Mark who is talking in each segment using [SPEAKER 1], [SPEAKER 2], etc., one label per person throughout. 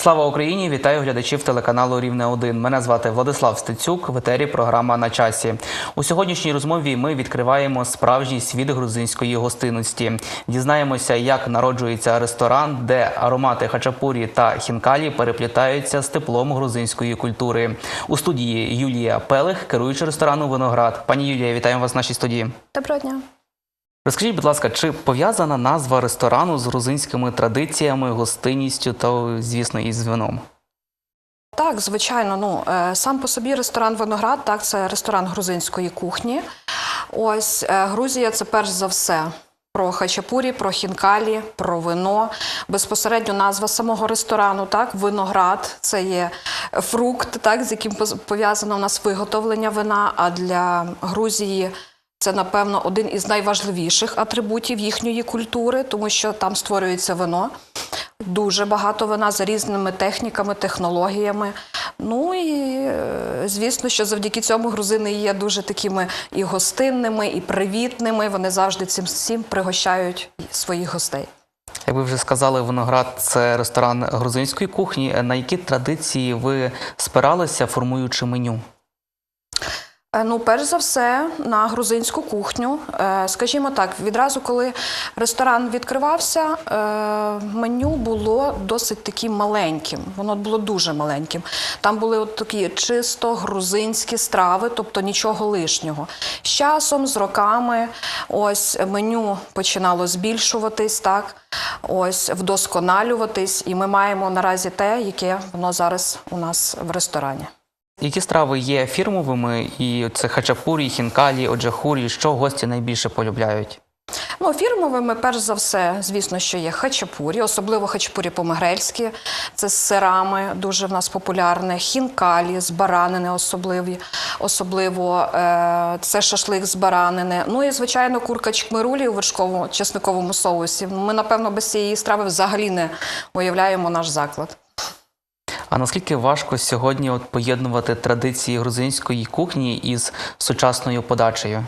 [SPEAKER 1] Слава Україні! Вітаю глядачів телеканалу Рівне 1 Мене звати Владислав Стецюк. В етері програма на часі. У сьогоднішній розмові ми відкриваємо справжній світ грузинської гостинності. Дізнаємося, як народжується ресторан, де аромати хачапурі та хінкалі переплітаються з теплом грузинської культури. У студії Юлія Пелих, керуюча ресторану Виноград. Пані Юлія, вітаємо вас в нашій студії.
[SPEAKER 2] Доброго дня.
[SPEAKER 1] Розкажіть, будь ласка, чи пов'язана назва ресторану з грузинськими традиціями, гостинністю та, звісно, із вином?
[SPEAKER 2] Так, звичайно, ну е, сам по собі ресторан Виноград, так, це ресторан грузинської кухні. Ось е, Грузія це перш за все. Про хачапурі, про хінкалі, про вино. Безпосередньо назва самого ресторану, так, виноград, це є фрукт, так, з яким пов'язано у нас виготовлення вина. А для Грузії це, напевно, один із найважливіших атрибутів їхньої культури, тому що там створюється вино. Дуже багато вина за різними техніками, технологіями. Ну і е, звісно, що завдяки цьому грузини є дуже такими і гостинними, і привітними. Вони завжди цим всім пригощають своїх гостей.
[SPEAKER 1] Як ви вже сказали, виноград це ресторан грузинської кухні. На які традиції ви спиралися, формуючи меню?
[SPEAKER 2] Е, Ну, перш за все, на грузинську кухню. Е, Скажімо так, відразу, коли ресторан відкривався, е, меню було досить таким маленьким. Воно було дуже маленьким. Там були от такі чисто грузинські страви, тобто нічого лишнього. З часом, з роками, ось меню починало збільшуватись, так, ось вдосконалюватись, і ми маємо наразі те, яке воно зараз у нас в ресторані.
[SPEAKER 1] Які страви є фірмовими? І це хачапурі, хінкалі, оджахурі. Що гості найбільше полюбляють?
[SPEAKER 2] Ну, фірмовими, перш за все, звісно, що є хачапурі, особливо хачапурі по-мегрельськи. Це з сирами, дуже в нас популярне. Хінкалі з баранини особливі, особливо е, це шашлик з баранини. Ну і, звичайно, курка чкмирулі у вершковому чесниковому соусі. Ми, напевно, без цієї страви взагалі не уявляємо наш заклад.
[SPEAKER 1] А наскільки важко сьогодні от поєднувати традиції грузинської кухні із сучасною подачею?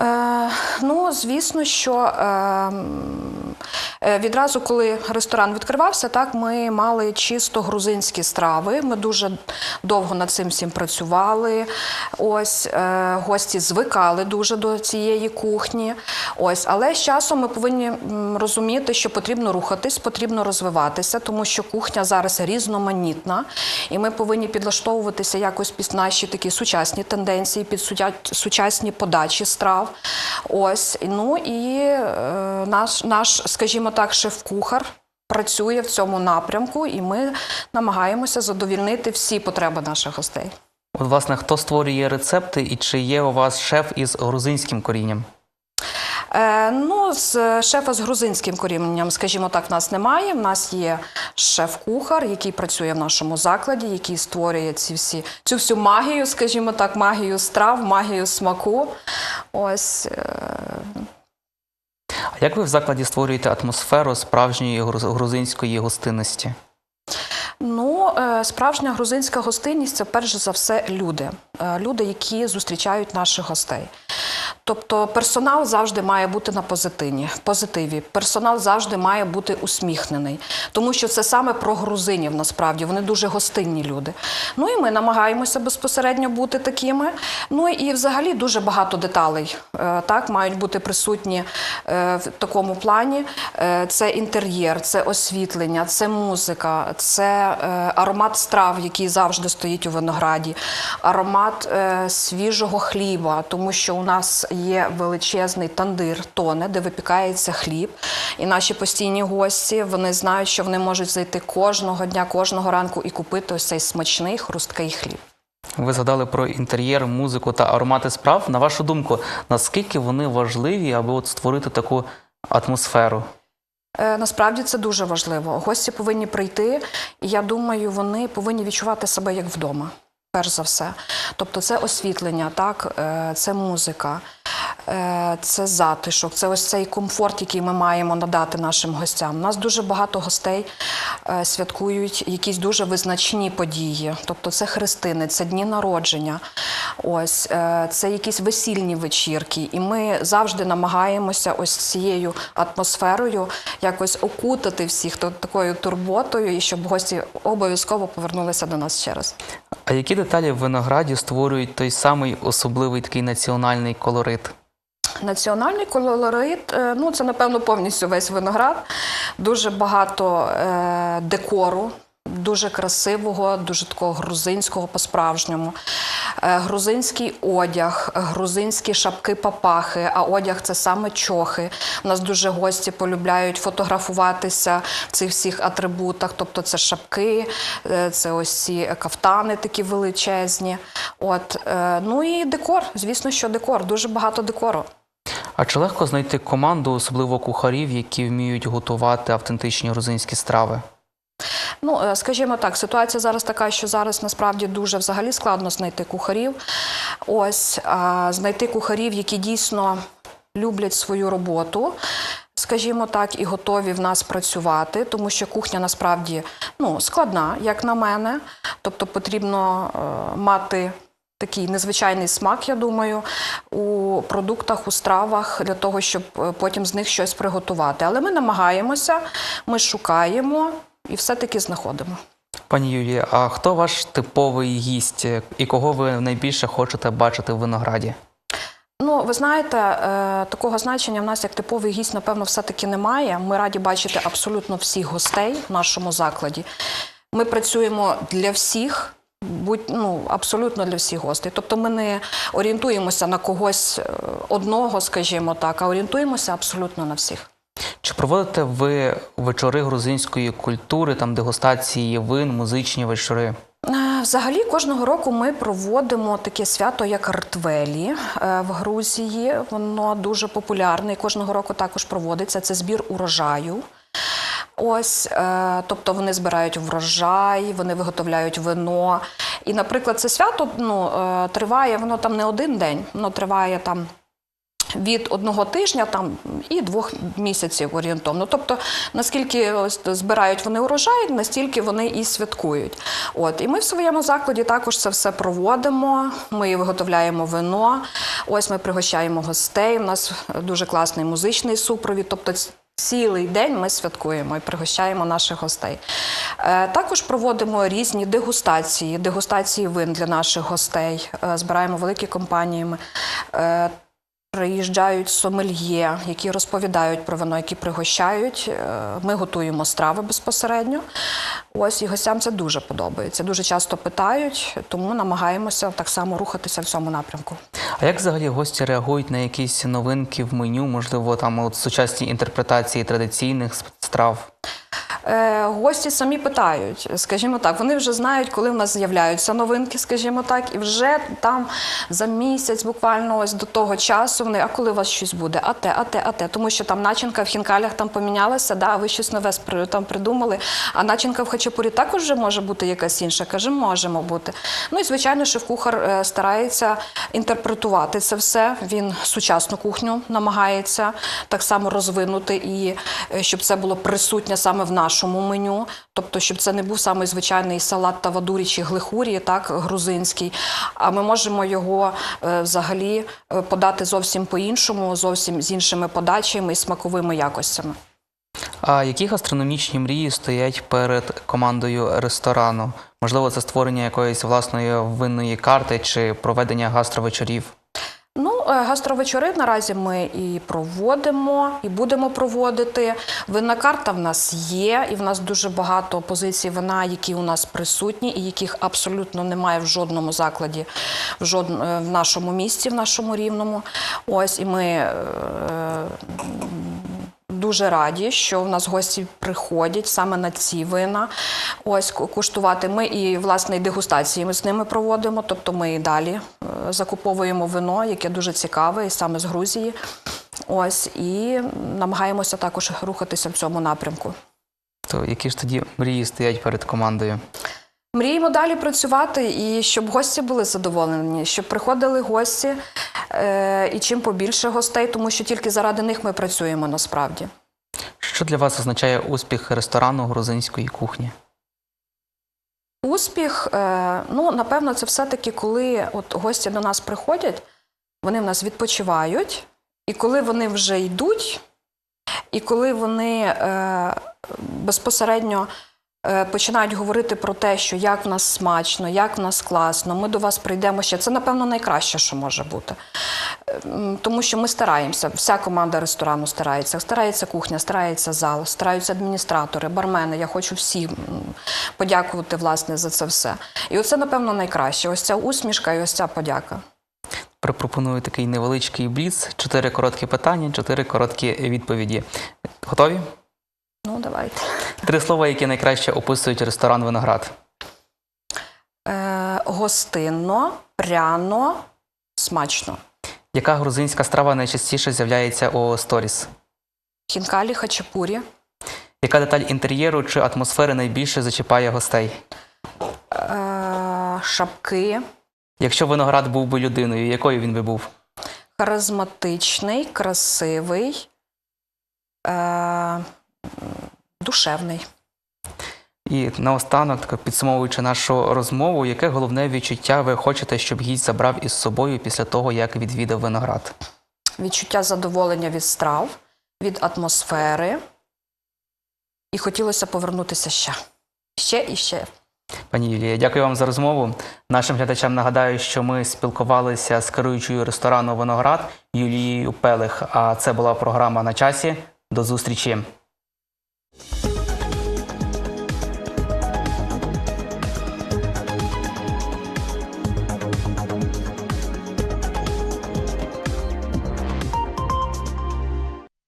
[SPEAKER 2] Е, ну, звісно, що е, відразу, коли ресторан відкривався, так ми мали чисто грузинські страви. Ми дуже довго над цим всім працювали. Ось е, гості звикали дуже до цієї кухні. Ось, але з часом ми повинні розуміти, що потрібно рухатись, потрібно розвиватися, тому що кухня зараз різноманітна, і ми повинні підлаштовуватися якось під наші такі сучасні тенденції, під сучасні подачі страв. Ось ну і е, наш, наш, скажімо так, шеф-кухар. Працює в цьому напрямку, і ми намагаємося задовільнити всі потреби наших гостей.
[SPEAKER 1] От, власне, хто створює рецепти і чи є у вас шеф із грузинським корінням?
[SPEAKER 2] Е, ну, з шефа з грузинським корінням, скажімо так, нас немає. У нас є шеф-кухар, який працює в нашому закладі, який створює ці всі, цю всю магію, скажімо так, магію страв, магію смаку. Ось е,
[SPEAKER 1] А як ви в закладі створюєте атмосферу справжньої грузинської гостинності?
[SPEAKER 2] Ну, е, справжня грузинська гостинність це перш за все люди. Е, Люди, які зустрічають наших гостей. Тобто персонал завжди має бути на позитиві. позитиві. Персонал завжди має бути усміхнений, тому що це саме про грузинів насправді. Вони дуже гостинні люди. Ну і ми намагаємося безпосередньо бути такими. Ну і взагалі дуже багато деталей е, так мають бути присутні е, в такому плані. Е, Це інтер'єр, це освітлення, це музика, це аромат страв, який завжди стоїть у винограді, аромат свіжого хліба, тому що у нас є величезний тандир тоне, де випікається хліб. І наші постійні гості вони знають, що вони можуть зайти кожного дня, кожного ранку і купити ось цей смачний хрусткий хліб.
[SPEAKER 1] Ви згадали про інтер'єр, музику та аромати справ. На вашу думку, наскільки вони важливі, аби от створити таку атмосферу?
[SPEAKER 2] Е, Насправді це дуже важливо. Гості повинні прийти, і я думаю, вони повинні відчувати себе як вдома. Перш за все, тобто це освітлення, так, е, це музика, це затишок, це ось цей комфорт, який ми маємо надати нашим гостям. У нас дуже багато гостей е, святкують якісь дуже визначні події. Тобто це хрестини, це дні народження, ось е, це якісь весільні вечірки. І ми завжди намагаємося ось цією атмосферою якось окутати всіх такою турботою, і щоб гості обов'язково повернулися до нас ще раз.
[SPEAKER 1] А які деталі в винограді створюють той самий особливий такий національний колорит?
[SPEAKER 2] Національний колорит, е, ну це напевно повністю весь виноград. Дуже багато е, декору, дуже красивого, дуже такого грузинського по-справжньому. Е, грузинський одяг, грузинські шапки папахи, а одяг це саме чохи. У нас дуже гості полюбляють фотографуватися в цих всіх атрибутах. Тобто це шапки, е, це ось ці кафтани такі величезні. От, ну і декор, звісно, що декор, дуже багато декору.
[SPEAKER 1] А чи легко знайти команду, особливо кухарів, які вміють готувати автентичні грузинські страви?
[SPEAKER 2] Ну, е, скажімо так, ситуація зараз така, що зараз насправді дуже взагалі складно знайти кухарів. Ось а, знайти кухарів, які дійсно люблять свою роботу. Скажімо так, і готові в нас працювати, тому що кухня насправді ну, складна, як на мене. Тобто потрібно е, мати такий незвичайний смак, я думаю, у продуктах, у стравах для того, щоб е, потім з них щось приготувати. Але ми намагаємося, ми шукаємо і все-таки знаходимо.
[SPEAKER 1] Пані Юлія, а хто ваш типовий гість і кого ви найбільше хочете бачити в винограді?
[SPEAKER 2] Ну, ви знаєте, е, такого значення в нас як типовий гість, напевно, все-таки немає. Ми раді бачити абсолютно всіх гостей в нашому закладі. Ми працюємо для всіх. Будь ну абсолютно для всіх гостей. Тобто ми не орієнтуємося на когось е, одного, скажімо так, а орієнтуємося абсолютно на всіх.
[SPEAKER 1] Чи проводите ви вечори грузинської культури, там дегустації вин, музичні вечори?
[SPEAKER 2] Е, Взагалі кожного року ми проводимо таке свято, як Ртвелі е, в Грузії. Воно дуже популярне і кожного року також проводиться. Це збір урожаю. Ось, е, тобто вони збирають врожай, вони виготовляють вино. І, наприклад, це свято ну, е, триває, воно там не один день, воно триває там від одного тижня там і двох місяців орієнтовно. Тобто, наскільки ось збирають вони урожай, настільки вони і святкують. От і ми в своєму закладі також це все проводимо. Ми виготовляємо вино. Ось ми пригощаємо гостей. У нас дуже класний музичний супровід. Тобто Цілий день ми святкуємо і пригощаємо наших гостей. Е, Також проводимо різні дегустації, дегустації вин для наших гостей. Е, Збираємо великі компанії. Приїжджають сомельє, які розповідають про вино, які пригощають. Е, Ми готуємо страви безпосередньо. Ось і гостям це дуже подобається. Дуже часто питають, тому намагаємося так само рухатися в цьому напрямку.
[SPEAKER 1] А як взагалі гості реагують на якісь новинки в меню, можливо, там от сучасні інтерпретації традиційних страв?
[SPEAKER 2] Е, гості самі питають, скажімо так, вони вже знають, коли в нас з'являються новинки, скажімо так, і вже там за місяць, буквально ось до того часу, вони, а коли у вас щось буде? А те, а те, а те. Тому що там начинка в хінкалях там помінялася, да, ви щось нове там придумали. А начинка в хачапурі також вже може бути якась інша. Каже, можемо бути. Ну і звичайно, шеф-кухар е, старається інтерпретувати це все. Він сучасну кухню намагається так само розвинути і е, щоб це було присутнє саме в нашому меню. Тобто, щоб це не був саме звичайний салат тавадурі чи глихурі, так, грузинський. А ми можемо його е, взагалі е, подати зовсім по-іншому, зовсім з іншими подачами і смаковими якостями.
[SPEAKER 1] А які гастрономічні мрії стоять перед командою ресторану? Можливо, це створення якоїсь власної винної карти чи проведення гастровечорів?
[SPEAKER 2] Ну, е, гастровечори наразі ми і проводимо, і будемо проводити. Винна карта в нас є, і в нас дуже багато позицій вина, які у нас присутні, і яких абсолютно немає в жодному закладі, в, жод... е, в нашому місті, в нашому рівному. Ось і ми. е, Дуже раді, що в нас гості приходять саме на ці вина. Ось куштувати. Ми і власне і дегустації ми з ними проводимо. Тобто ми і далі е, закуповуємо вино, яке дуже цікаве, і саме з Грузії. Ось і намагаємося також рухатися в цьому напрямку.
[SPEAKER 1] То які ж тоді мрії стоять перед командою?
[SPEAKER 2] Мріємо далі працювати і щоб гості були задоволені, щоб приходили гості е, і чим побільше гостей, тому що тільки заради них ми працюємо насправді.
[SPEAKER 1] Що для вас означає успіх ресторану грузинської кухні?
[SPEAKER 2] Успіх, е, ну напевно, це все-таки, коли от гості до нас приходять, вони в нас відпочивають, і коли вони вже йдуть, і коли вони е, безпосередньо починають говорити про те, що як в нас смачно, як в нас класно, ми до вас прийдемо ще. Це, напевно, найкраще, що може бути. Е, Тому що ми стараємося, вся команда ресторану старається. Старається кухня, старається зал, стараються адміністратори, бармени. Я хочу всім подякувати власне за це все. І оце, напевно, найкраще. Ось ця усмішка і ось ця подяка.
[SPEAKER 1] Пропоную такий невеличкий бліц. Чотири короткі питання, чотири короткі відповіді. Готові?
[SPEAKER 2] Ну, давайте.
[SPEAKER 1] Три слова, які найкраще описують ресторан Виноград.
[SPEAKER 2] Е, гостинно, пряно, смачно.
[SPEAKER 1] Яка грузинська страва найчастіше з'являється у сторіс?
[SPEAKER 2] Хінкалі, хачапурі,
[SPEAKER 1] Яка деталь інтер'єру чи атмосфери найбільше зачіпає гостей?
[SPEAKER 2] е, шапки,
[SPEAKER 1] Якщо виноград був би людиною, якою він би був?
[SPEAKER 2] харизматичний, красивий, е, м, душевний.
[SPEAKER 1] І наостанок, так підсумовуючи нашу розмову, яке головне відчуття ви хочете, щоб гість забрав із собою після того, як відвідав виноград?
[SPEAKER 2] Відчуття задоволення від страв, від атмосфери. І хотілося повернутися ще. Ще і ще.
[SPEAKER 1] Пані Юлія, дякую вам за розмову. Нашим глядачам нагадаю, що ми спілкувалися з керуючою ресторану Виноград Юлією Пелих. А це була програма на часі. До зустрічі.